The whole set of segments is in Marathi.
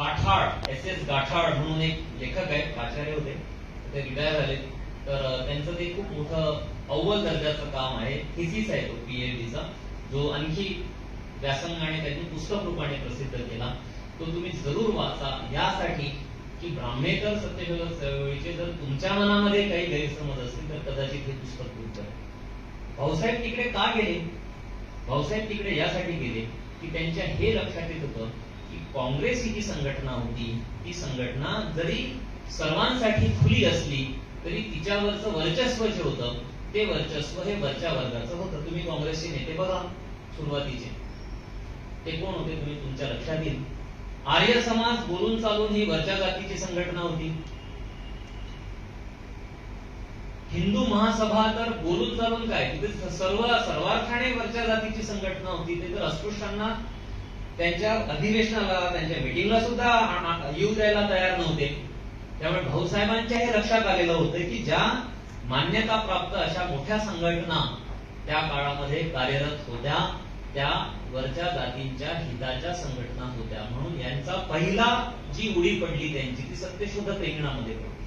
गाठाळ एस एस गाठाड म्हणून एक लेखक आहेत आचार्य होते. ते रिटायर झाले. तर त्यांचं ते खूप मोठं अव्वल दर्जाचं काम आहे. थिसिस आहे तो पीएचडीचा जो आणखी व्यासंगाने त्यांनी पुस्तक रूपाने प्रसिद्ध केला. तो तुम्ही जरूर वाचा. यासाठी की ब्राह्मणेकर सत्यशोधक चळवळीचे जर तुमच्या मनामध्ये काही गैरसमज असतील तर कदाचित हे पुस्तक खूप भाऊसाहेब तिकडे का गेले? भाऊसाहेब तिकडे यासाठी गेले की त्यांच्या हे लक्षात येत होतं की काँग्रेस ही जी संघटना होती ती संघटना जरी सर्वांसाठी खुली असली तरी तिच्यावरचं वर्चस्व जे होतं ते वर्चस्व हे वरच्या वर्गाचं होतं. तुम्ही काँग्रेसचे नेते बघा सुरुवातीचे. ते कोण होते तुम्ही तुमच्या लक्षात येईल. आर्य समाज बोलून चालून ही वरच्या जातीची संघटना होती. हिंदू महासभा तर बोलून चालून काय? तिथे सर्व सर्वार्थाने वरच्या जातीची संघटना होती. ते तर अस्पृश्यांना त्यांच्या अधिवेशनाला त्यांच्या मिटिंगला सुद्धा येऊ द्यायला तयार नव्हते. त्यामुळे भाऊसाहेबांच्या हे लक्षात आलेलं होतं की ज्या मान्यता प्राप्त अशा मोठ्या संघटना त्या काळामध्ये कार्यरत होत्या त्या वरच्या जातींच्या हिताच्या संघटना होत्या. म्हणून यांचा पहिला जी उडी पडली त्यांची ती सत्यशोधक रिंगणामध्ये पडली.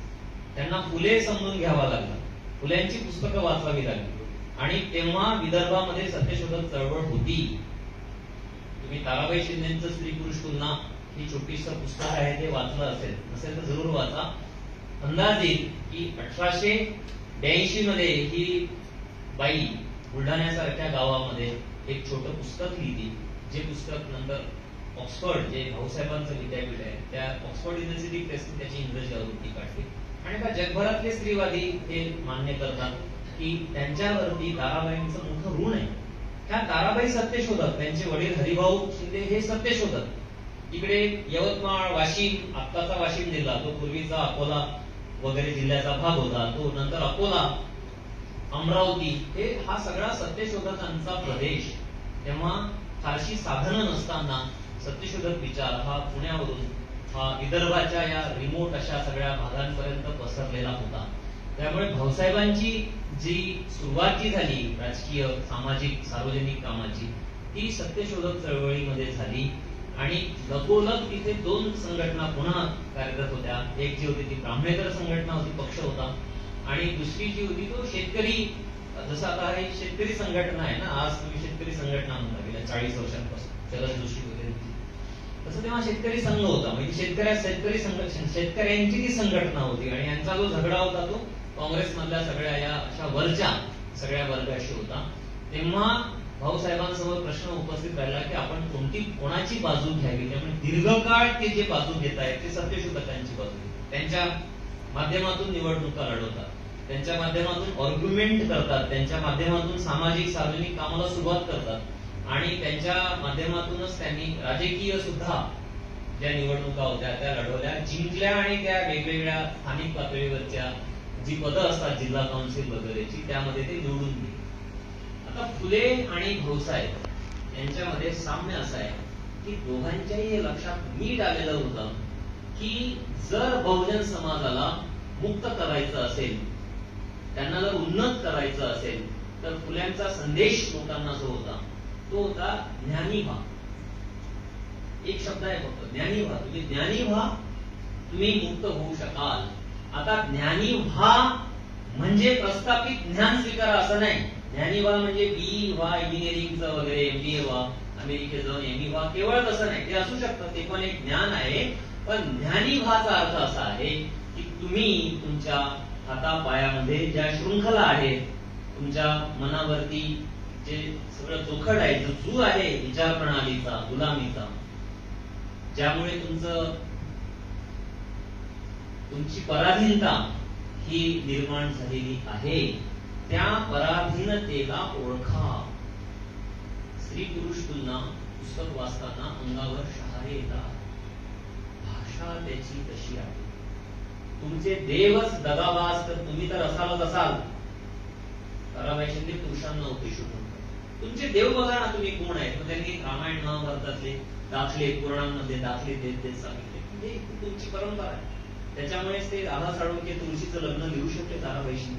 त्यांना फुले समजून घ्यावा लागला. फुल्यांची पुस्तकं वाचावी लागली. आणि तेव्हा विदर्भामध्ये सत्यशोधक चळवळ होती. तुम्ही ताराबाई शिंदेचं स्त्री पुरुष तुलना ही छोटीस पुस्तक आहे ते वाचलं असेल असेल तर जरूर वाचा. अंदाज येईल की अठराशे ब्याऐंशी मध्ये ही बाई बुलढाण्यासारख्या गावामध्ये एक छोटं पुस्तक लिहिली जे पुस्तक नंतर ऑक्सफर्ड जे भाऊसाहेबांचं विद्यापीठ आहे त्या ऑक्सफर्ड युनिव्हर्सिटी प्रेसने त्याची इंग्रजी आवृत्ती काढली. आणि का जगभरातले स्त्रीवादी हे मान्य करतात की त्यांच्यावरती ताराबाईंचं मोठं ऋण आहे. त्या ताराबाई सत्यशोधक त्यांचे वडील हरिभाऊ शिंदे हे सत्यशोधक इकडे यवतमाळ वाशिम आत्ताचा वाशिम जिल्हा तो पूर्वीचा अकोला वगैरे जिल्ह्याचा भाग होता तो नंतर अकोला अमरावती हे हा सगळा सत्यशोधकांचा प्रदेश. तेव्हा फारशी साधनं नसताना सत्यशोधक विचार हा पुण्यावरून हा विदर्भाच्या या रिमोट अशा सगळ्या भागांपर्यंत पसरलेला होता. त्यामुळे भाऊसाहेबांची जी सुरुवात जी झाली राजकीय सामाजिक सार्वजनिक कामाची ती सत्यशोधक चळवळीमध्ये झाली. आणि लगोलग तिथे दोन संघटना पुन्हा कार्यरत होत्या. एक जी होती ती ब्राह्मणेतर संघटना होती पक्ष होता. आणि दुसरी जी होती तो शेतकरी जसं आता हे शेतकरी संघटना आहे ना आज तुम्ही शेतकरी संघटना म्हणता गेल्या चाळीस वर्षांपासून शरद दृष्टी वगैरे तसं तेव्हा शेतकरी संघ होता. म्हणजे शेतकऱ्या शेतकरी संघ शेतकऱ्यांची ती संघटना होती. आणि यांचा जो झगडा होता तो काँग्रेसमधल्या सगळ्या या अशा वरच्या सगळ्या वर्गाशी होता. तेव्हा भाऊसाहेबांसमोर प्रश्न उपस्थित राहिला की आपण कोणती कोणाची बाजू घ्यावी? त्यामुळे दीर्घकाळ ते जे बाजू घेत आहेत ते सत्यशोधकांची बाजू. त्यांच्या माध्यमातून निवडणुका लढवतात. त्यांच्या माध्यमातून ऑर्ग्युमेंट करतात. त्यांच्या माध्यमातून सामाजिक सार्वजनिक कामाला सुरुवात करतात. आणि त्यांच्या माध्यमातूनच त्यांनी राजकीय सुद्धा ज्या निवडणुका होत्या त्या लढवल्या. जिंकल्या आणि त्या वेगवेगळ्या स्थानिक पातळीवरच्या जी पदं असतात जिल्हा काउन्सिल वगैरेची त्यामध्ये ते निवडून गेले आता फुले आणि भाऊसाहेब यांच्यामध्ये साम्य असं आहे की दोघांच्याही हे लक्षात नीट आलेलं होतं की जर बहुजन समाजाला मुक्त करायचं असेल त्यांना जर उन्नत करायचं असेल तर फुल्यांचा संदेश लोकांना जो होता तो होता ज्ञानी व्हा. एक शब्द आहे फक्त ज्ञानी व्हा. तुम्ही ज्ञानी व्हा तुम्ही मुक्त होऊ शकाल. आता ज्ञानी व्हा म्हणजे प्रस्थापित ज्ञान स्वीकारा असं नाही. ज्ञानी व्हा म्हणजे बी व्हा इंजिनिअरिंगचं वगैरे एमबीए व्हा अमेरिकेत जाऊन एमई व्हा केवळ तसं नाही. ते असू शकतं ते पण एक ज्ञान आहे. पण ज्ञानी व्हाचा अर्थ असा आहे की तुम्ही तुमच्या हातापायामध्ये ज्या शृंखला आहेत तुमच्या मनावरती जे सगळं चोखड आहे जो जू आहे विचार प्रणालीचा गुलामीचा ज्यामुळे तुमचं तुमची पराधीनता ही निर्माण झालेली आहे. त्या पराधीनतेला ओळखा. स्त्री पुरुष तुलना पुस्तक वाचताना अंगावर शहारे येतात. भाषा त्याची तशी आहे. तुमचे देवच दगाबाज तर तुम्ही तर असालच असाल. ताराबाई पुरुषांना उपदेश तुमचे देव बघा ना तुम्ही कोण आहेत. मग त्यांनी रामायण महाभारतातले दाखले पुराणांमध्ये दाखले देत देत सांगितले म्हणजे तुमची परंपरा आहे. त्याच्यामुळेच ते राधा साळुंके तुळशीचं लग्न लिहू शकते ताराबाईशी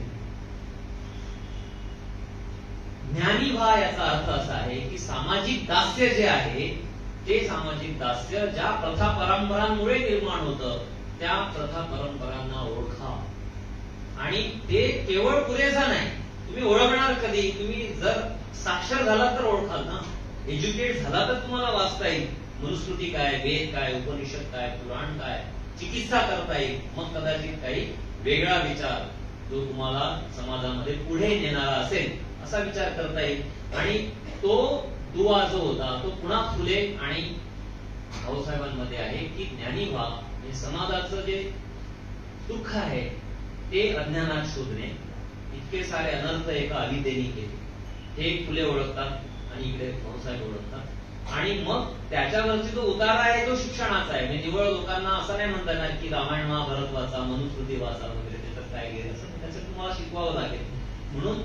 ज्ञानी व्हा याचा अर्थ असा आहे की सामाजिक दास्य जे आहे ते सामाजिक दास्य ज्या प्रथा परंपरांमुळे निर्माण होतं त्या प्रथा परंपरांना ओळखा. आणि ते केवळ पुरेसा नाही तुम्ही ओळखणार कधी? तुम्ही जर साक्षर झाला तर ओळखाल ना? एज्युकेट झाला तर तुम्हाला वाचता येईल. मनुस्मृती काय वेद काय उपनिषद काय पुराण काय? चिकित्सा करता येईल. मग कदाचित काही वेगळा विचार जो तुम्हाला समाजामध्ये पुढे नेणारा असेल असा विचार करता येईल. आणि तो दुवा जो होता तो पुन्हा फुले आणि भाऊसाहेबांमध्ये आहे की ज्ञानी व्हा. हे समाजाचं जे दुःख आहे ते अज्ञानात शोधणे. इतके सारे अनर्थ एका अलितेने केले. हे फुले ओळखतात आणि इकडे भाऊसाहेब ओळखतात. आणि मग त्याच्यावरची जो उतारा आहे तो शिक्षणाचा आहे. म्हणजे निवळ लोकांना असं नाही म्हणता येणार की रामायण महाभारत वाचा मनुस्मृती वाचा वगैरे त्याच्यात काय गेले असं. त्याचं तुम्हाला शिकवावं लागेल. म्हणून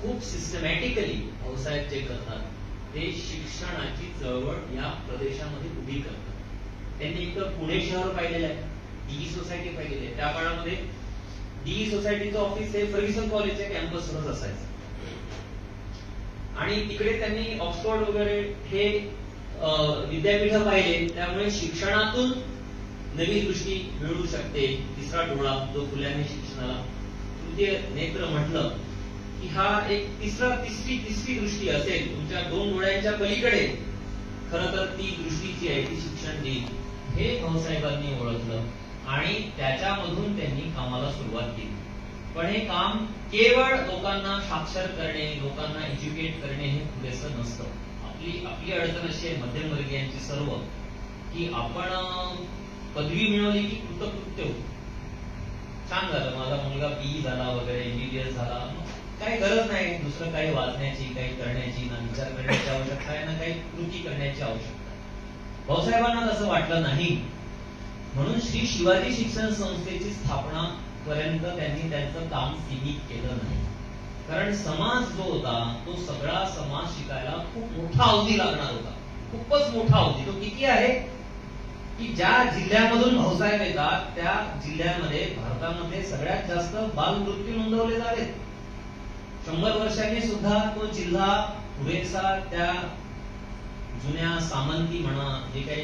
खूप सिस्टमॅटिकली भाऊसाहेब जे करतात ते शिक्षणाची चळवळ या प्रदेशामध्ये उभी करतात. त्यांनी एक तर पुणे शहर पाहिलेलं आहे. डी सोसायटी पाहिलेली आहे. त्या काळामध्ये डी सोसायटीचं ऑफिस हे फर्ग्युसन कॉलेजच्या कॅम्पसवरच असायचं. आणि तिकडे त्यांनी ऑक्सफोर्ड वगैरे हे विद्यापीठ पाहिले त्यामुळे शिक्षणातून नवी दृष्टी मिळू शकते. तिसरा डोळा जो फुल्यांनी शिक्षणाला. तृतीय नेत्र म्हटलं की हा एक तिसरा तिसरी तिसरी दृष्टी असेल. तुमच्या दोन डोळ्यांच्या पलीकडे खर तर ती दृष्टी जी आहे ती शिक्षण देईल. हे भाऊसाहेबांनी ओळखलं आणि त्याच्यामधून त्यांनी कामाला सुरुवात केली. पण हे काम केवळ लोकांना साक्षर करणे लोकांना एज्युकेट करणे हे पुरेसं नसतं. आपली आपली अडचण अशी आहे मध्यमवर्गीयांची सर्व की आपण पदवी मिळवली की कृतकृत्य होतो. छान झालं. माझा मुलगा बी झाला वगैरे एमबीबीएस झाला. मग काही गरज नाही. दुसरं काही वाचण्याची काही करण्याची ना विचार करण्याची आवश्यकता आहे ना काही कृती करण्याची आवश्यकता आहे. भाऊसाहेबांना तसं वाटलं नाही. म्हणून श्री शिवाजी शिक्षण संस्थेची स्थापना पर्यंत त्यांनी त्यांचं काम सीमित केलं नाही. कारण समाज जो होता तो सगळा समाज शिकायला खूप मोठा अवधी लागणार होता. खूपच मोठा अवधी. तो किती आहे? की ज्या जिल्ह्यामधून भाऊसाहेब येतात त्या जिल्ह्यामध्ये भारतामध्ये सगळ्यात जास्त बालमृत्यू नोंदवले झालेत शंभर वर्षांनी सुद्धा तो जिल्हा पुरेसा त्या जुन्या सामंती म्हणा जे काही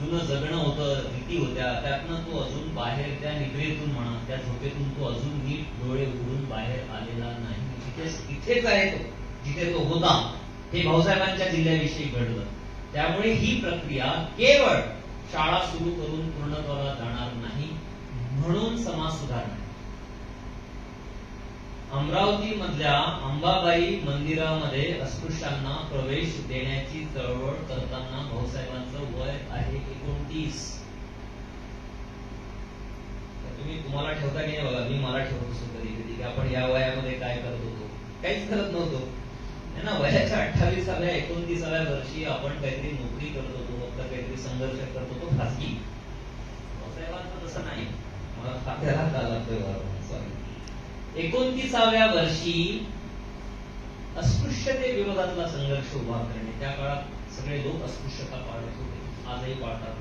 जुनं जगणं होतं रीती होत्या. त्यातनं तो अजून बाहेर त्या निद्रेतून म्हणा त्या झोपेतून तो अजून नीट डोळे उघडून बाहेर आलेला नाही. जिथे इथेच आहे तो जिथे तो होता. हे भाऊसाहेबांच्या जिल्ह्याविषयी घडलं. त्यामुळे ही प्रक्रिया केवळ शाळा सुरू करून पूर्ण करा जाणार नाही म्हणून समाज सुधारणा अमरावती मधल्या अंबाबाई मंदिरामध्ये अस्पृश्यांना प्रवेश देण्याची चळवळ करताना भाऊसाहेबांचं वय आहे एकोणतीस. तुम्ही तुम्हाला ठेवता की नाही बघा? मी मला ठेवत असतो कधी कधी की आपण या वयामध्ये काय करत होतो? काहीच करत नव्हतो. ना? वयाच्या अठ्ठावीसाव्या एकोणतीसाव्या वर्षी आपण काहीतरी नोकरी करत होतो फक्त काहीतरी संघर्ष करत होतो खासगी. भाऊसाहेबांचं तसं नाही. मला खात्याला का लागतोय एकोणतीसाव्या वर्षी अस्पृश्यते विरोधातला संघर्ष उभा करणे. त्या काळात सगळे लोक अस्पृश्यता पाळत होते. आजही पाळतात.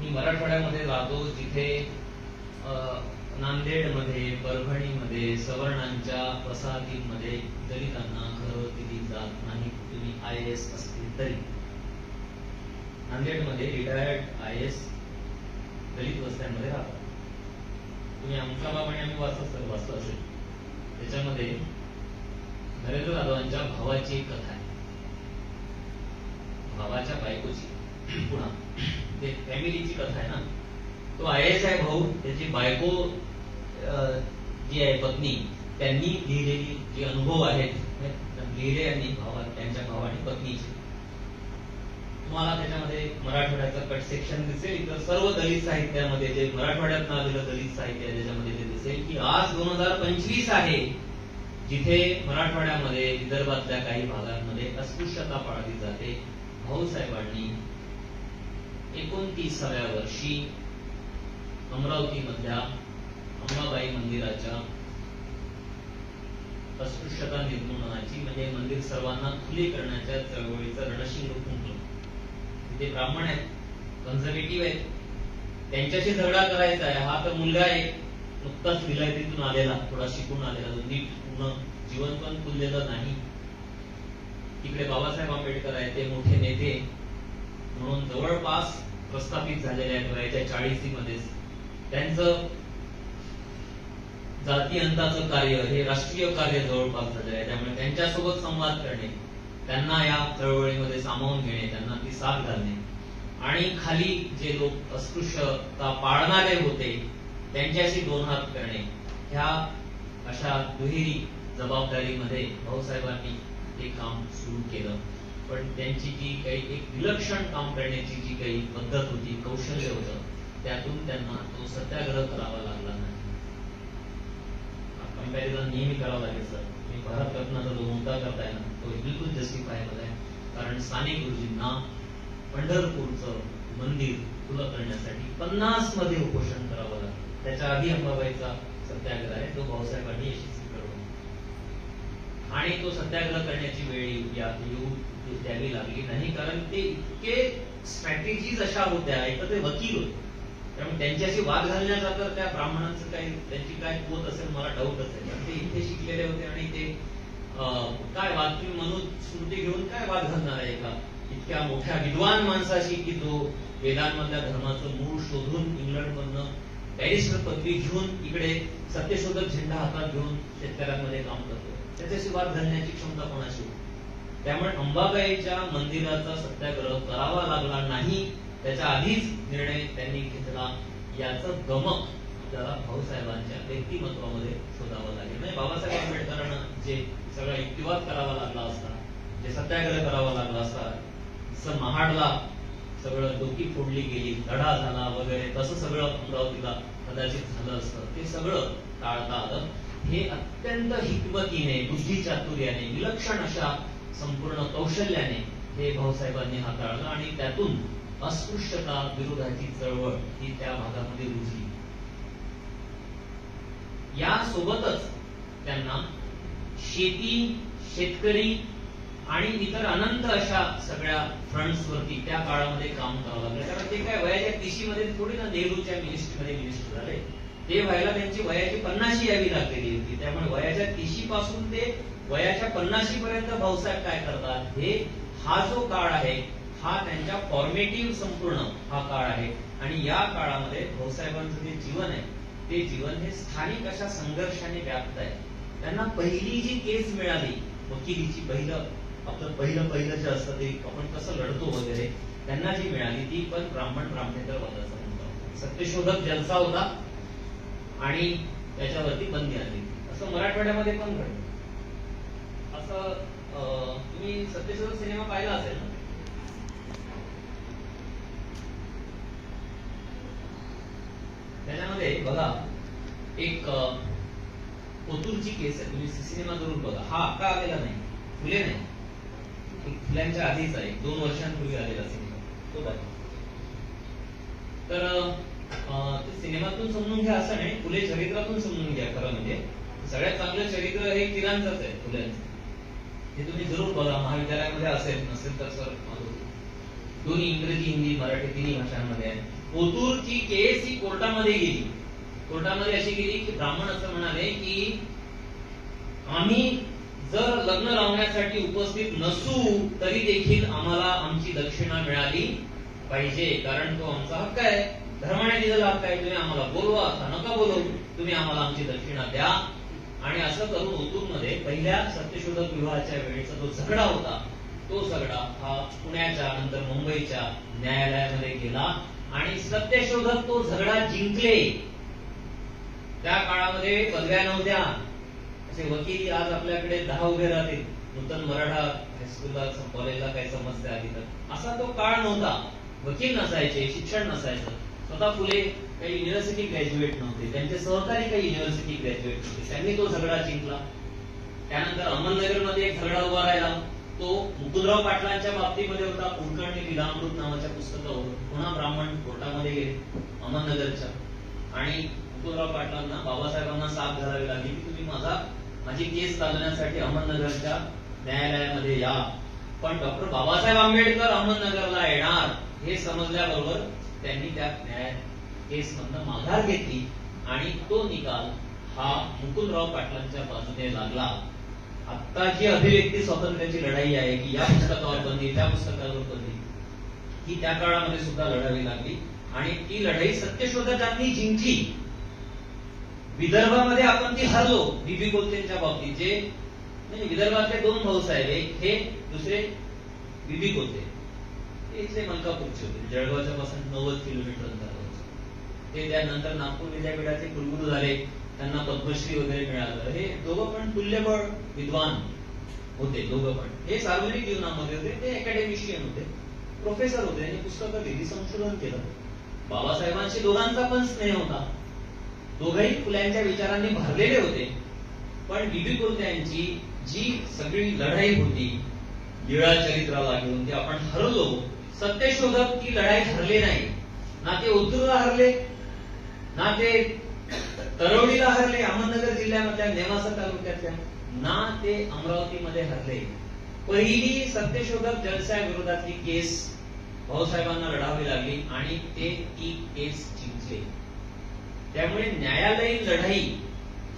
मी मराठवाड्यामध्ये राहतो. जिथे नांदेडमध्ये परभणीमध्ये सवर्णांच्या वसाहतींमध्ये दलितांना घरं दिली जात नाही तुम्ही आय एस असतील तरी. नांदेडमध्ये रिटायर्ड आय एस दलित वस्त्यांमध्ये राहतात. तुम्ही आमच्या बाबाने आम्ही वाचत तर वाचलं असेल. त्याच्यामध्ये नरेंद्र जाधवांच्या भावाची एक कथा आहे. भावाच्या बायकोची पुन्हा ते फॅमिलीची कथा आहे ना. तो आय एस आहे भाऊ त्याची बायको अं, जी आहे पत्नी त्यांनी लिहिलेली जे अनुभव आहेत लिहिले यांनी भावा त्यांच्या भावाने पत्नीचे. तुम्हाला त्याच्यामध्ये मराठवाड्याचं कट सेक्शन दिसेल. इतर सर्व दलित साहित्यामध्ये जे मराठवाड्यात आलेलं दलित साहित्य आहे त्याच्यामध्ये ते दिसेल की आज दोन हजार पंचवीस आहे जिथे मराठवाड्यामध्ये विदर्भातल्या काही भागांमध्ये अस्पृश्यता पाळली जाते. भाऊसाहेबांनी एकोणतीसाव्या वर्षी अमरावतीमधल्या अंबाबाई मंदिराच्या अस्पृश्यता निर्मूलनाची म्हणजे मंदिर सर्वांना खुले करण्याच्या चळवळीचं रणशिंग फुंकलं ब्राह्मण आहेत कन्झर्वेटिव्ह आहेत त्यांच्याशी झगडा करायचा आहे. हा तर मुलगा आहे. नुकताच विलायतीतून आलेला थोडा शिकून आलेला जो नीट पूर्ण जीवन पण फुललेलं नाही. तिकडे बाबासाहेब आंबेडकर आहेत ते मोठे नेते. म्हणून जवळपास प्रस्थापित झालेले आहेत वयाच्या चाळीसी मध्येच त्यांचं जाती अंताचं कार्य हे राष्ट्रीय कार्य जवळपास झालेलं आहे. त्यामुळे त्यांच्यासोबत संवाद करणे त्यांना या चळवळीमध्ये सामावून घेणे त्यांना ती साथ घालणे. आणि खाली जे लोक अस्पृश्यता पाळणारे होते त्यांच्याशी दोन हात करणे. ह्या अशा दुहेरी जबाबदारीमध्ये भाऊसाहेबांनी ते काम सुरू केलं. पण त्यांची जी काही एक विलक्षण काम करण्याची जी काही पद्धत होती कौशल्य होतं त्यातून त्यांना तो सत्याग्रह करावा लागला नाही. कंपॅरिझन नेहमी करावं लागेल सर. मी भारत रत्नाचा जो मुद्दा करताय ना तो बिलकुल जस्टिफायबल आहे. कारण साने गुरुजींना पंढरपूरचं मंदिर खुलं करण्यासाठी पन्नासमध्ये उपोषण करावं लागलं. त्याच्या आधी अंबाबाईचा सत्याग्रह आहे तो भाऊसाहेबांनी यशस्वी करून. आणि तो सत्याग्रह करण्याची वेळ येऊ- द्यावी लागली नाही कारण ते इतके स्ट्रॅटेजीज अशा होत्या एक ते वकील होते. त्यामुळे त्यांच्याशी वाद घालण्याचा तर त्या ब्राह्मणांचं काही त्यांची काय होत असेल मला डाऊट असेल. पण ते इथे शिकलेले होते आणि ते काय वाद? तुम्ही मनुस्मृती घेऊन काय वाद घालणार आहे का? इतक्या मोठ्या विद्वान माणसाशी की जो वेदांमधल्या धर्माचं मूळ शोधून इंग्लंडमधनं बॅरिस्टर पदवी घेऊन इकडे सत्यशोधक झेंडा हातात घेऊन शेतकऱ्यांमध्ये काम करतो. त्याच्याशी वाद घालण्याची क्षमता कोणाशी त्यामुळे अंबाबाईच्या मंदिराचा सत्याग्रह करावा लागला नाही. त्याच्या आधीच निर्णय त्यांनी घेतला. याचं गमक आपल्याला भाऊसाहेबांच्या व्यक्तिमत्वामध्ये शोधावं लागेल. म्हणजे बाबासाहेब आंबेडकरांना जे सगळा युक्तिवाद करावा लागला असता जे सत्याग्रह करावा लागला असता जसं महाडला सगळं डोकी फोडली गेली लढा झाला वगैरे तसं सगळं अमरावतीला कदाचित झालं असतं. ते सगळं टाळता आलं. हे अत्यंत हिकमतीने बुद्धिचातुर्याने विलक्षण अशा संपूर्ण कौशल्याने हे भाऊसाहेबांनी हाताळलं आणि त्यातून अस्पृश्यता विरोधाची चळवळ ही त्या भागामध्ये रुजली. या सोबतच त्यांना शेती शेतकरी आणि इतर अनंत अशा सगळ्या फ्रंट वरती त्या काळामध्ये काम करावं लागलं. कारण ते काय वयाच्या तिशी मध्ये थोडी ना नेहरूच्या मिनिस्ट्रीमध्ये मिनिस्टर झाले. ते व्हायला त्यांची वयाची पन्नाशी यावी लागलेली होती. त्यामुळे वयाच्या तिशी पासून ते वयाच्या पन्नाशी पर्यंत भाऊसाहेब काय करतात? हे हा जो काळ आहे हा त्यांच्या फॉर्मेटिव्ह संपूर्ण हा काळ आहे. आणि या काळामध्ये भाऊसाहेबांचं जे जीवन आहे ते जीवन हे स्थानिक अशा संघर्षाने व्याप्त आहे. त्यांना पहिली जी केस मिळाली वकिलीची पहिलं आपलं पहिलं पहिलं जे असतं ते आपण कसं लढतो वगैरे त्यांना जी मिळाली ती पण ब्राह्मण ब्राह्मणेतर वादाचा सत्यशोधक जलसा होता आणि त्याच्यावरती बंदी आली. असं मराठवाड्यामध्ये पण घडलं. असं तुम्ही सत्यशोधक सिनेमा पाहिला असेल ना त्याच्यामध्ये बघा एक ओतूरची केस आहे. तुम्ही सिनेमा करून बघा. हा आता आलेला नाही. फुले नाही. फुल्यांच्या आधीच आहे. दोन वर्षांपूर्वी आलेला सिनेमा. तो बघा. तर ते सिनेमातून समजून घ्या असं नाही. फुले चरित्रातून समजून घ्या खरं म्हणजे. सगळ्यात चांगलं चरित्र हे किरांचंच आहे फुल्यांचं. हे तुम्ही जरूर बघा. महाविद्यालयामध्ये असेल नसेल तर सर दोन्ही इंग्रजी हिंदी मराठी तिन्ही भाषांमध्ये आहे. ओतूरची केस ही कोर्टामध्ये गेली. कोर्टामध्ये अशी गेली की ब्राह्मण असं म्हणाले की आम्ही जर लग्न लावण्यासाठी उपस्थित नसू तरी देखील आम्हाला आमची दक्षिणा मिळाली पाहिजे कारण तो आमचा हक्क आहे. धर्माने दिलेला हक्क आहे. तुम्ही आम्हाला बोलवा का नका बोलवू तुम्ही आम्हाला आमची दक्षिणा द्या. आणि असं करून ओतूरमध्ये पहिल्या सत्यशोधक विवाहाच्या वेळेचा जो झगडा होता तो झगडा हा पुण्याच्या नंतर मुंबईच्या न्यायालयामध्ये गेला. आणि सत्यशोधक तो झगडा जिंकले. त्या काळामध्ये पदव्या नव्हत्या. असे वकील आज आपल्याकडे दहा उभे राहतील. नूतन मराठा हायस्कूलला कॉलेजला काही समस्या आली तर. असा तो काळ नव्हता. वकील नसायचे शिक्षण नसायचं. स्वतः फुले काही युनिव्हर्सिटी ग्रॅज्युएट नव्हते. त्यांचे सहकारी काही युनिव्हर्सिटी ग्रॅज्युएट होते त्यांनी तो झगडा जिंकला. त्यानंतर अहमदनगरमध्ये एक झगडा उभा राहिला. तो मुकुलराव पाटलांच्या बाबतीमध्ये होता. कुलकर्णी लीलामृत नावाच्या पुस्तकावर. पुन्हा ब्राह्मण कोर्टामध्ये गेले. अहमदनगरच्या. आणि मुकुंदराव पाटलांना बाबासाहेबांना साथ घालावी लागली. की तुम्ही माझा माझी केस चालवण्यासाठी अहमदनगरच्या न्यायालयामध्ये या. पण डॉक्टर बाबासाहेब आंबेडकर अहमदनगरला येणार हे समजल्याबरोबर त्यांनी त्या न्याय केस मधनं माघार घेतली आणि तो निकाल हा मुकुलराव पाटलांच्या बाजूने लागला. आता जी अभिव्यक्ती स्वातंत्र्याची लढाई आहे की या पुस्तकावर बंदी त्या पुस्तकावर बंदी ही त्या काळामध्ये सुद्धा लढावी लागली. आणि ती लढाई सत्यशोधकांनी जिंकली. विदर्भामध्ये आपण ती हरलो बीबी कोलतेंच्या बाबतीत जे म्हणजे विदर्भातले दोन भाऊसाहेब एक हे दुसरे बीबी कोलते. ते इथले मलकापूरचे होते जळगावच्या पासून नव्वद किलोमीटर अंतरावर. ते त्यानंतर नागपूर विद्यापीठाचे कुलगुरू झाले त्यांना पद्मश्री वगैरे मिळालं. हे दोघं पण तुल्यबळ विद्वान होते दोघं पण. हे सार्वजनिक जीवनामध्ये होते ते अकॅडमिशियन होते प्रोफेसर होते आणि पुस्तकं लिहिली संशोधन केलं. बाबासाहेबांशी दोघांचा पण स्नेह होता. दोघही फुल्यांच्या विचारांनी भरलेले होते. पण बीबी कोलत्यांची जी सगळी लढाई होती निळा चरित्राला घेऊन ते आपण हरलो सत्यशोधक ती लढाई हरले नाही. ना ते उद्धूरला हरले ना ते तरवडीला हरले अहमदनगर जिल्ह्यामधल्या नेवासा तालुक्यातल्या ना ते अमरावतीमध्ये हरले. पहिली सत्यशोधक जलसा विरोधातली केस भाऊसाहेबांना लढावी लागली आणि ते ती केस जिंकले. त्यामुळे न्यायालयीन लढाई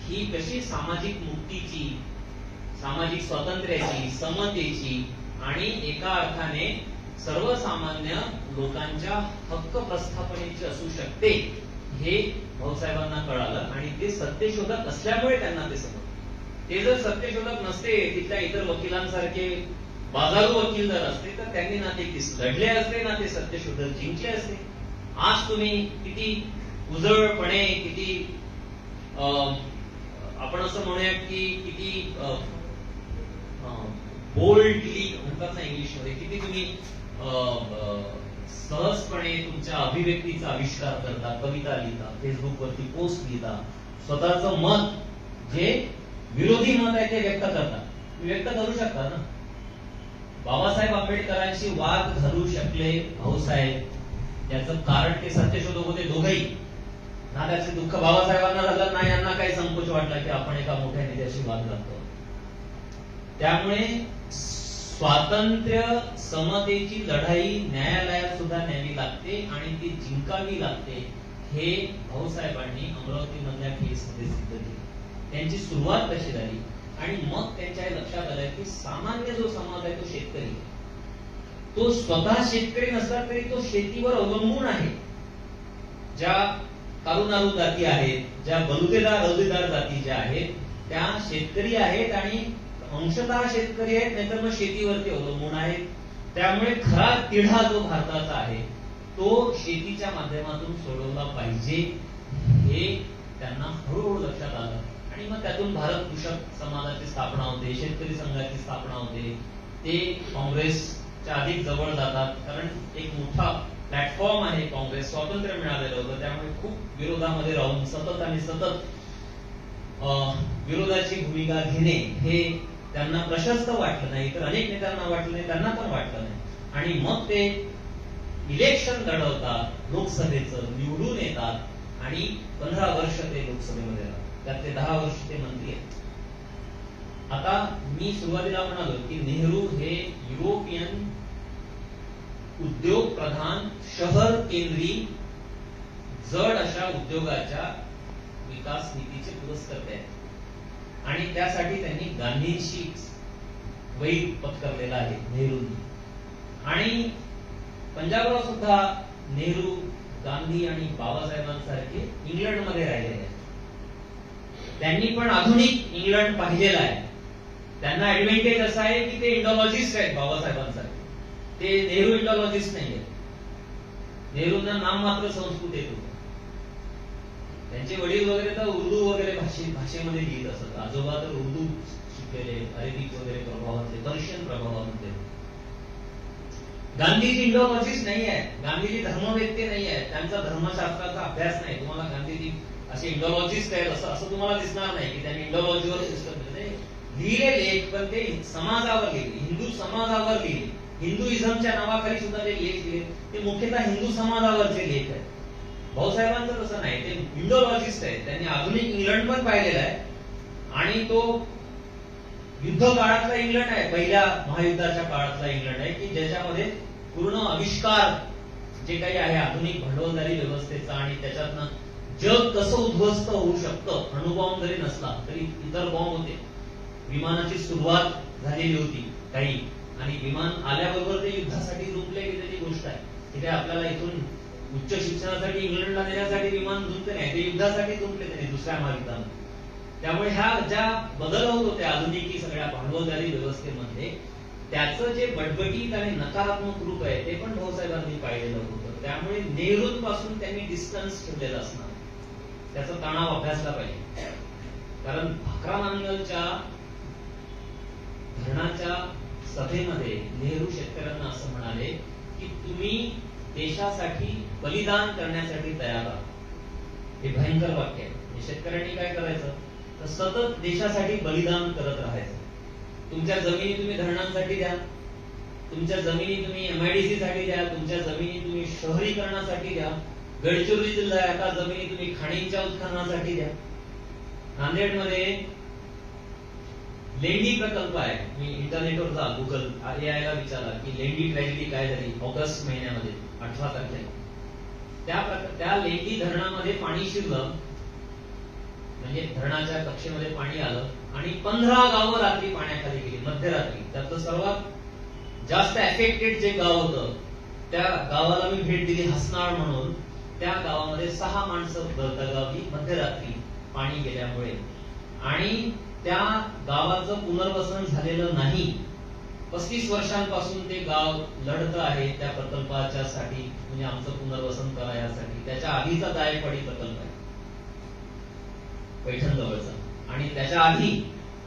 ही कशी सामाजिक मुक्तीची सामाजिक स्वातंत्र्याची समतेची आणि एका अर्थाने सर्वसामान्य लोकांच्या हक्क प्रस्थापनेची असू शकते हे भाऊसाहेबांना कळालं. आणि ते सत्यशोधक असल्यामुळे त्यांना ते समजलं. ते जर सत्यशोधक नसते तिथल्या इतर वकिलांसारखे बाजारू वकील जर असते तर त्यांनी ना ते लढले असते ना ते सत्यशोधक जिंकले असते. आज तुम्ही किती उजळपणे किती अं, आपण असं म्हणूया की किती बोल्डली म्हणतात ना इंग्लिशमध्ये किती तुम्ही अं, सहजपणे तुमच्या अभिव्यक्तीचा आविष्कार करता कविता लिहिता फेसबुक वरती पोस्ट लिहिता स्वतःच मत जे विरोधी मत आहे ते व्यक्त करता. तुम्ही व्यक्त करू शकता ना? बाबासाहेब आंबेडकरांशी वाद घालू शकले भाऊसाहेब त्याचं कारण ते सत्यशोधक होते दोघही. नाल्याचे दुःख बाबासाहेबांना झालं ना यांना काही संकोच वाटला की आपण एका मोठ्या नेत्याशी वाद घालतो. त्यामुळे स्वातंत्र्य समतेची लढाई न्यायालयात सुद्धा न्यावी लागते आणि ती जिंकावी लागते हे भाऊसाहेबांनी अमरावती मधल्या केस मध्ये सिद्ध केली. त्यांची सुरुवात कशी झाली आणि मग त्यांच्या लक्षात आलं की सामान्य जो समाज आहे तो शेतकरी. तो स्वतः शेतकरी नसला तरी तो शेतीवर अवलंबून आहे. ज्या कारुनारू जाती आहेत ज्या बलुतेदार रौदेदार जाती ज्या आहेत त्या शेतकरी आहेत आणि अंशतः शेतकरी आहेत नाहीतर मग शेतीवरती अवलंबून आहेत. त्यामुळे खरा तिढा जो भारताचा आहे तो शेतीच्या माध्यमातून सोडवला पाहिजे. हे त्यांना हळूहळू लक्षात आलं. आणि मग त्यातून भारत कृषक समाजाची स्थापना होते शेतकरी संघाची स्थापना होते. ते काँग्रेसच्या अधिक जवळ जातात कारण एक मोठा प्लॅटफॉर्म आहे काँग्रेस स्वातंत्र्य मिळालेलं होतं. त्यामुळे खूप विरोधामध्ये राहून सतत आणि सतत विरोधाची भूमिका घेणे हे त्यांना प्रशस्त वाटलं नाही. तर अनेक नेत्यांना वाटलं नाही त्यांना पण वाटलं नाही. आणि मग ते इलेक्शन लढवतात लोकसभेचं निवडून येतात आणि पंधरा वर्ष ते लोकसभेमध्ये राहतात. त्यातले दहा वर्ष ते मंत्री आहेत. आता मी सुरुवातीला म्हणालो की नेहरू हे युरोपियन उद्योग प्रधान शहर केंद्री जड अशा उद्योगाच्या विकास नीतीचे पुरस्कर्ते आहेत. आणि त्यासाठी त्यांनी गांधींशी वैर पत्करलेला आहे नेहरूंनी. आणि पंजाबराव सुद्धा नेहरू गांधी आणि बाबासाहेबांसारखे इंग्लंडमध्ये राहिलेले आहेत. त्यांनी पण आधुनिक इंग्लंड पाहिलेला आहे. त्यांना ऍडव्हान्टेज असा आहे की ते इंडॉलॉजिस्ट आहेत बाबासाहेबांचा ते नेहरू इंडॉलॉजिस्ट नाही आहेत नेहरूंना नाम मात्र संस्कृत येत होत त्यांचे वडील वगैरे तर उर्दू वगैरे भाषे भाषेमध्ये लिहित असत आजोबा तर उर्दू शिकलेले अरेबिक वगैरे प्रभावातले पर्शियन प्रभावामध्ये गांधीजी इंडॉलॉजिस्ट नाही आहे गांधीजी धर्मवेत्ते नाही आहेत त्यांचा धर्मशास्त्राचा अभ्यास नाही. तुम्हाला गांधीजी असे इंडॉलॉजिस्ट आहेत असं असं तुम्हाला दिसणार नाही की त्यांनी इंडॉलॉजीवर पुस्तक लिहिले लेख पण ते समाजावर लिहिले हिंदू समाजावर लिहिले हिंदुइझमच्या नावाखाली सुद्धा ते लेख लिहिले ते मुख्यतः हिंदू समाजावरचे लेख आहेत. भाऊसाहेबांचं तसं नाही ते युडोलॉजिस्ट आहेत. त्यांनी आधुनिक इंग्लंड पण पाहिलेला आहे. आणि तो युद्ध काळातला इंग्लंड आहे पहिल्या महायुद्धाच्या काळातला इंग्लंड आहे की ज्याच्यामध्ये पूर्ण आविष्कार जे काही आहे आधुनिक भांडवलदारी व्यवस्थेचा आणि त्याच्यातनं जग कसं उद्ध्वस्त होऊ शकतं अणुबॉम्ब जरी नसला तरी इतर बॉम्ब होते. विमानाची सुरुवात झालेली होती काही. आणि विमान आल्याबरोबर ते युद्धासाठी झुंपले गेलेली गोष्ट आहे तिथे आपल्याला इथून उच्च शिक्षणासाठी इंग्लंडला नेण्यासाठी विमान झुंपले नाही ते युद्धासाठी झुंपले त्यांनी दुसऱ्या महायुद्धामध्ये. त्यामुळे ह्या ज्या बदल होत होते आधुनिकी सगळ्या भांडवलदारी व्यवस्थेमध्ये त्याचं जे बटबटीत आणि नकारात्मक रूप आहे ते पण भाऊसाहेबांनी पाहिलेलं होतं. त्यामुळे नेहरूंपासून त्यांनी डिस्टन्स ठेवलेलं असणार. त्याचा तणाव अभ्यासला पाहिजे. कारण भाकरा नांगलच्या धरणाच्या सभेमध्ये नेहरू शेतकऱ्यांना असं म्हणाले की तुम्ही देशासाठी बलिदान करण्यासाठी तयार आहात. हे भयंकर वाक्य आहे. शेतकऱ्यांनी काय करायचं? तर सतत देशासाठी बलिदान करत राहायचं. तुमच्या जमिनी तुम्ही धरणांसाठी द्या. तुमच्या जमिनी तुम्ही एमआयडीसी साठी द्या. तुमच्या जमिनी तुम्ही शहरीकरणासाठी द्या. गडचिरोली जिल्हा आता जमिनी तुम्ही खाणींच्या उत्खननासाठी द्या. नांदेडमध्ये लेंडी प्रकल्प आहे. मी इंटरनेटवर जा गुगल एआय ला विचारला की लेंडी ट्रॅजेडी काय झाली ऑगस्ट महिन्यामध्ये अठरा तारखेला. त्या त्या लेंडी धरणामध्ये पाणी शिरलं म्हणजे धरणाच्या कक्षेमध्ये पाणी आलं आणि पंधरा गावं रात्री पाण्याखाली गेली मध्यरात्री. त्यातलं सर्वात जास्त अफेक्टेड जे गाव होतं त्या गावाला मी भेट दिली हसनाळ म्हणून. त्या गावामध्ये सहा माणसं दगावली मध्यरात्री पाणी गेल्यामुळे. आणि त्या गावाचं पुनर्वसन झालेलं नाही. पस्तीस वर्षांपासून ते गाव लढत आहे त्या प्रकल्पाच्या साठी म्हणजे आमचं पुनर्वसन करा यासाठी. त्याच्या आधीचा दायकवाडी प्रकल्प आहे. पैठण जवळचा आणि त्याच्या आधी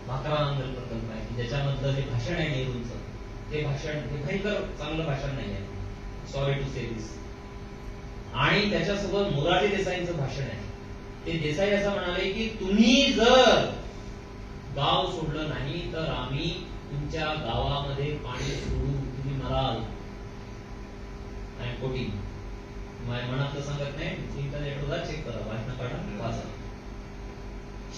भाकरानंदल प्रकल्प आहे ज्याच्यामधलं जे भाषण आहे नेहरूंचं ते भाषण हे भयंकर चांगलं भाषण नाही आहे. सॉरी टू से दिस आणि त्याच्यासोबत मोरारजी देसाईंचं भाषण आहे. ते देसाई असं म्हणाले की तुम्ही जर गाव सोडलं नाही तर आम्ही तुमच्या गावामध्ये पाणी सोडू तुम्ही मराल. कोटी माझ्या मनातलं सांगत नाही चेक करा वाचना काढा वाचा.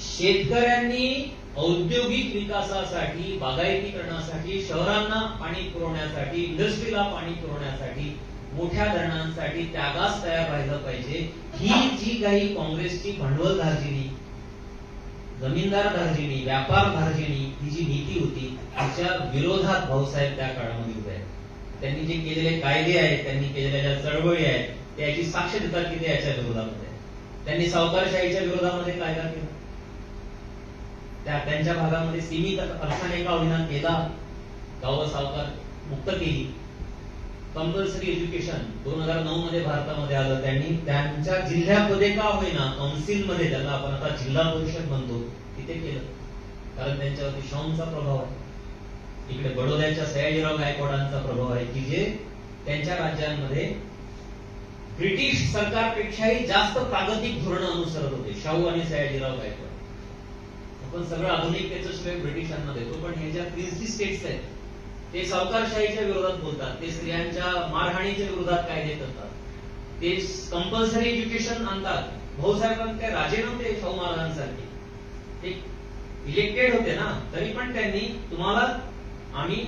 शेतकऱ्यांनी औद्योगिक विकासासाठी बागायतीकरणासाठी शहरांना पाणी पुरवण्यासाठी इंडस्ट्रीला पाणी पुरवण्यासाठी मोठ्या धरणांसाठी त्यागास तयार राहिलं पाहिजे. ही जी काही काँग्रेसची भांडवल धार्जिणी जमीनदार धार्जिणी व्यापार धार्जिणी ही जी नीती होती तिच्या विरोधात भाऊसाहेब त्या काळामध्ये उभे आहेत. त्यांनी जे केलेले कायदे आहेत त्यांनी केलेल्या ज्या चळवळी आहेत त्याची साक्ष देतात की ते याच्या विरोधामध्ये त्यांनी सावकारशाहीच्या विरोधामध्ये कायदा केला. त्या त्यांच्या भागामध्ये सीमित अर्थाने का होईना केला? गाव सावकार मुक्त केली. कंपल्सरी एज्युकेशन दोन हजार नऊ मध्ये भारतामध्ये आलं. त्यांनी त्यांच्या जिल्ह्यामध्ये का होईना कौन्सिलमध्ये ज्याला आपण आता जिल्हा परिषद म्हणतो तिथे केलं. कारण त्यांच्यावरती शॉनचा प्रभाव आहे. इकडे बडोद्याच्या सयाजीराव गायकवाडांचा प्रभाव आहे की जे त्यांच्या राज्यांमध्ये ब्रिटिश सरकारपेक्षाही जास्त प्रागतिक धोरण अनुसरत होते शाहू आणि सयाजीराव गायकवाड. आपण सगळं आधुनिकतेचं श्रेय ब्रिटिशांना देतो पण हे ज्या स्टेट्स आहेत ते सावकारशाहीच्या विरोधात बोलतात ते स्त्रियांच्या मारहाणीच्या विरोधात कायदे करतात. ते कंपल्सरी एज्युकेशन आणतात. भाऊसाहेबांना काय राजे नव्हते शाहू महाराजांसारखे. ते इलेक्टेड होते ना तरी पण त्यांनी तुम्हाला आम्ही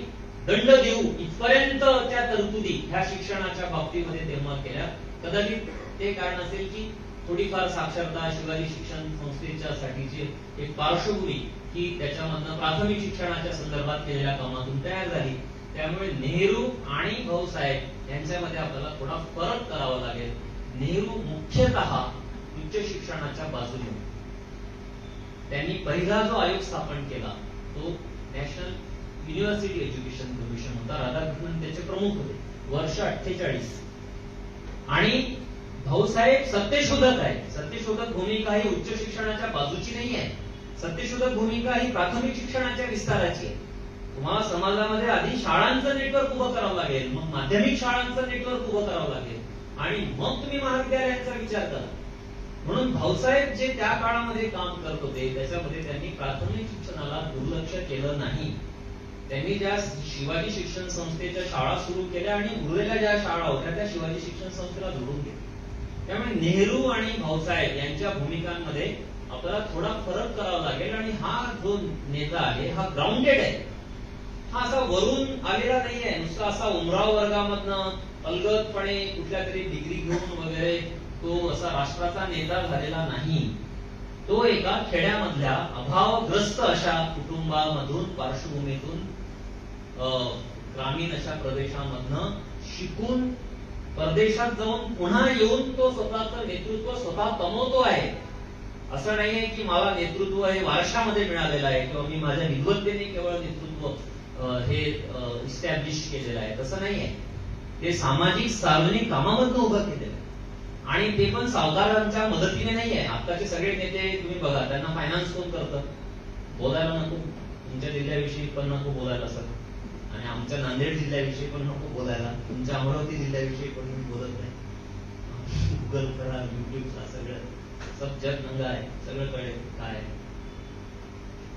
दंड देऊ इथपर्यंत त्या तरतुदी ह्या शिक्षणाच्या बाबतीमध्ये तेव्हा केल्या. कदाचित ते कारण असेल की थोडीफार साक्षरता शिवाजी शिक्षण संस्थेच्या साठीची एक पार्श्वभूमी ही त्याच्यामधनं प्राथमिक शिक्षणाच्या संदर्भात केलेल्या कामातून तयार झाली. त्यामुळे नेहरू आणि भाऊसाहेब यांच्यामध्ये आपल्याला थोडा फरक करावा लागेल. नेहरू मुख्यतः उच्च शिक्षणाच्या बाजूने. त्यांनी पहिला जो आयोग स्थापन केला तो नॅशनल युनिव्हर्सिटी एज्युकेशन कमिशन होता. राधाकृष्णन त्याचे प्रमुख होते. वर्ष अठ्ठेचाळीस. आणि भाऊसाहेब सत्यशोधक आहे सत्यशोधक भूमिका ही उच्च शिक्षणाच्या बाजूची नाही आहे. सत्यशोधक भूमिका ही प्राथमिक शिक्षणाच्या विस्ताराची आहे. तुम्हाला समाजामध्ये आधी शाळांचं नेटवर्क उभं करावं लागेल मग माध्यमिक शाळांचं नेटवर्क उभं करावं लागेल आणि मग तुम्ही महाविद्यालयांचा विचार करा. म्हणून भाऊसाहेब जे त्या काळामध्ये काम करत होते त्याच्यामध्ये त्यांनी प्राथमिक शिक्षणाला दुर्लक्ष केलं नाही. त्यांनी ज्या शिवाजी शिक्षण संस्थेच्या शाळा सुरू केल्या आणि उरलेल्या ज्या शाळा होत्या त्या शिवाजी शिक्षण संस्थेला जोडून घेतल्या. त्यामुळे नेहरू आणि भाऊसाहेब यांच्या भूमिकांमध्ये आपल्याला थोडा फरक करावा लागेल आणि हा जो नेता आहे हा ग्राउंडेड आहे. हा असा वरून आलेला नाहीये. नुसता असा उमराव वर्गामधनं अलगदपणे कुठल्या तरी डिग्री घेऊन वगैरे तो असा राष्ट्राचा नेता झालेला नाही. तो एका खेड्यामधल्या अभावग्रस्त अशा कुटुंबामधून पार्श्वभूमीतून अं, ग्रामीण अशा प्रदेशामधनं शिकून परदेशात जाऊन पुन्हा येऊन तो स्वतःचं नेतृत्व स्वतः कमवतो आहे. असं नाहीये की मला नेतृत्व हे वारशामध्ये मिळालेलं आहे किंवा मी माझ्या विद्वत्तेने केवळ नेतृत्व हे इस्टॅब्लिश केलेलं आहे. तसं नाहीये. ते सामाजिक सार्वजनिक कामामधनं उभं केलेलं आहे. आणि ते पण सावकारांच्या मदतीने नाहीये. आताचे सगळे नेते तुम्ही बघा त्यांना फायनान्स कोण करतं? बोलायला नको. तुमच्या जिल्ह्याविषयी पण नको बोलायला सर आणि आमच्या नांदेड जिल्ह्याविषयी पण नको बोलायला. तुमच्या अमरावती जिल्ह्याविषयी पण मी बोलत नाही. गुगल करा युट्यूब सगळं सब जग नंगा आहे सगळं कळेल काय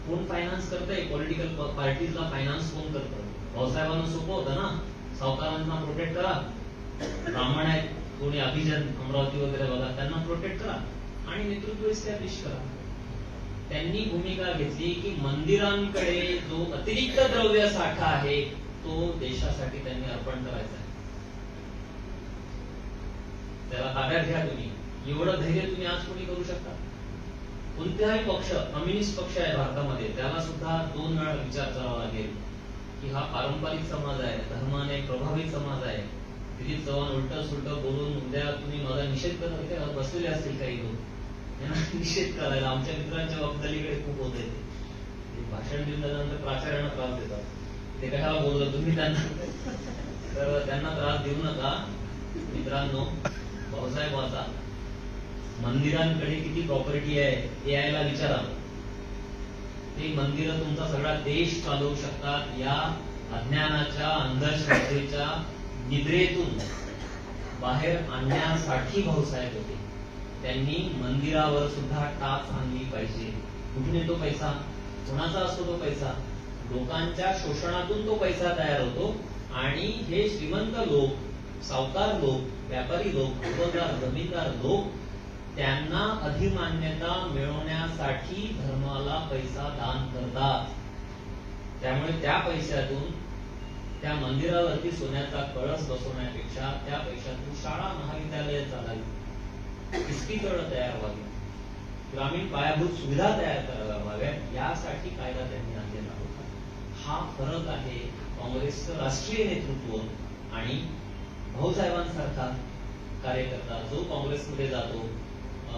कोण फायनान्स करतंय? पॉलिटिकल पार्टीजला फायनान्स कोण करतं भाऊसाहेबांना सोपं होतं ना? सावकारांना प्रोटेक्ट करा. ब्राह्मण आहेत कोणी अभिजन अमरावती वगैरे बघा त्यांना प्रोटेक्ट करा. आणि नेतृत्व इस्टॅब्लिश करा. त्यांनी भूमिका घेतली की मंदिरांकडे जो अतिरिक्त द्रव्य साठा आहे तो देशासाठी त्यांनी अर्पण करायचा आहे. त्याला ताब्यात घ्या तुम्ही. एवढं धैर्य तुम्ही आज कोणी करू शकता? कोणताही पक्ष कम्युनिस्ट पक्ष आहे भारतामध्ये त्याला सुद्धा दोन वेळा विचार करावा लागेल की हा पारंपरिक समाज आहे धर्माने प्रभावित समाज आहे. दिलीप चव्हाण उलट सुलट बोलून उद्या तुम्ही माझा निषेध करत बसलेले असतील काही लोक. यांना निषेध करायला आमच्या मित्रांच्या वक्तलीकडे खूप होते ते. भाषण देऊन प्राचार्यांना त्रास देतात. ते कशाला बोललं तुम्ही त्यांना? तर त्यांना त्रास देऊ नका मित्रांनो. भाऊसाहेब वाचा मंदिरांकडे किती प्रॉपर्टी आहे हे ला विचारा. ते मंदिर तुमचा सगळा देश चालवू शकतात या अज्ञानाच्या अंधश्रद्धेच्या निद्रेतून. बाहेर आणण्यासाठी भाऊसाहेब होते. त्यांनी मंदिरावर सुद्धा टाच आणली पाहिजे. कुठून येतो पैसा? कोणाचा असतो तो पैसा? लोकांच्या शोषणातून तो पैसा तयार होतो. आणि हे श्रीमंत लोक सावकार लोक व्यापारी लोक जमीनदार लोक त्यांना अधिमान्यता मिळवण्यासाठी धर्माला पैसा दान करतात. त्यामुळे त्या पैशातून त्या मंदिरावरती सोन्याचा कळस बसवण्यापेक्षा त्या पैशातून शाळा महाविद्यालय चालावी. इस्पितळं तयार व्हावी. ग्रामीण पायाभूत सुविधा तयार कराव्या व्हाव्यात. यासाठी कायदा त्यांनी आणलेला होता. हा फरक आहे काँग्रेसचं राष्ट्रीय नेतृत्व आणि भाऊसाहेबांसारखा कार्यकर्ता जो काँग्रेसमध्ये जातो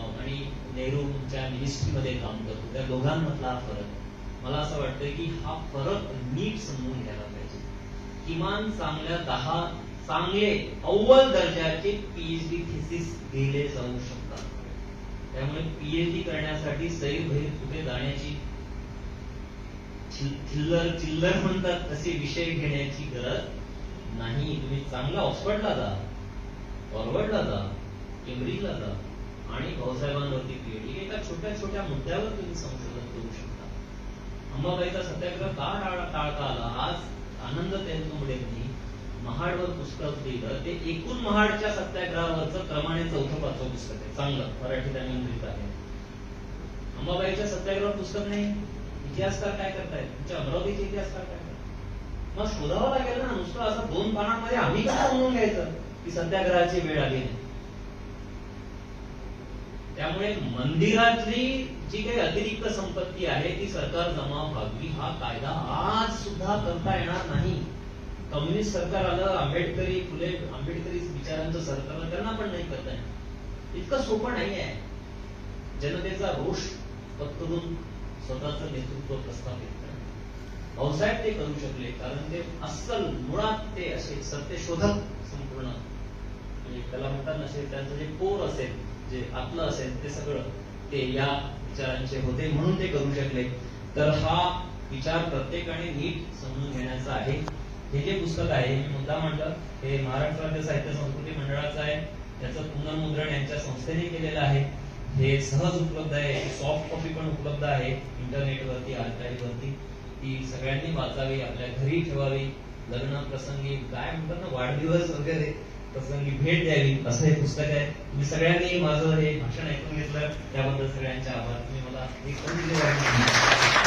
आणि नेहरू तुमच्या मिनिस्ट्रीमध्ये काम करतो. त्या दोघांमधला हा फरक. मला असं वाटतं की हा फरक नीट समजून घ्यायला पाहिजे. किमान चांगल्या दहा चांगले अव्वल दर्जाचे पीएचडी थिसिस दिले जाऊ शकतात. त्यामुळे पीएचडी करण्यासाठी सैरभैर कुठे जाण्याची चिल्लर चिल्लर म्हणतात असे विषय घेण्याची गरज नाही. तुम्ही चांगला ऑक्सफर्डला जा फॉरवर्डला जा केम्ब्रिजला जा. आणि भाऊसाहेबांवरती पीएचडी एका छोट्या छोट्या मुद्द्यावर तुम्ही संशोधन करू शकता. अंबाबाईचा सत्याग्रह का टाळता आला? आज आनंद तेलतुंबडेंनी महाडवर पुस्तक लिहिलं ते एकूण महाडच्या सत्याग्रहावरचं क्रमाने चौथं पाचवं पुस्तक आहे. चांगलं. मराठीत आणि इंग्रजीत आहे. अंबाबाईच्या सत्याग्रह पुस्तक नाही. इतिहासकार काय करतायत? तुमच्या अमरावतीचे इतिहासकार काय मग शोधावं लागेल ना. नुसतं असं दोन पानांमध्ये आम्ही का म्हणून घ्यायचं? की सत्याग्रहाची वेळ आली नाही. त्यामुळे मंदिरातली जी काही अतिरिक्त संपत्ती आहे ती सरकार जमा व्हावी हा कायदा आज सुद्धा करता येणार नाही. कम्युनिस्ट सरकार आलं आंबेडकरी फुले आंबेडकरी विचारांचं सरकार आलं, त्यांना पण नाही करता येणार. इतकं सोपं नाही आहे. जनतेचा रोष पत्करून स्वतःच नेतृत्व प्रस्थापित करणं. भाऊसाहेब ते करू शकले कारण ते अस्सल मुळात ते असे सत्यशोधक संपूर्ण. म्हणजे त्याला म्हणतात असे त्यांचं जे कोर असेल जे आतलं असेल ते सगळं ते या विचारांचे होते म्हणून ते करू शकले. तर हा विचार प्रत्येकाने नीट समजून घेण्याचा आहे. हे जे पुस्तक आहे मी मुद्दा म्हटलं हे महाराष्ट्र राज्य साहित्य संस्कृती मंडळाचं आहे. त्याचं पुनर्मुद्रण यांच्या संस्थेने केलेलं आहे. हे सहज उपलब्ध आहे सॉफ्ट कॉपी पण उपलब्ध आहे इंटरनेटवरती आर्काईव्हवरती ती सगळ्यांनी वाचावी आपल्या घरी ठेवावी. लग्न प्रसंगी काय म्हणतात ना वाढदिवस वगैरे. प्रसंगी भेट द्यावी असं हे पुस्तक आहे. तुम्ही सगळ्यांनी माझं हे भाषण ऐकून घेतलं. त्याबद्दल सगळ्यांचे आभार. तुम्ही मला एक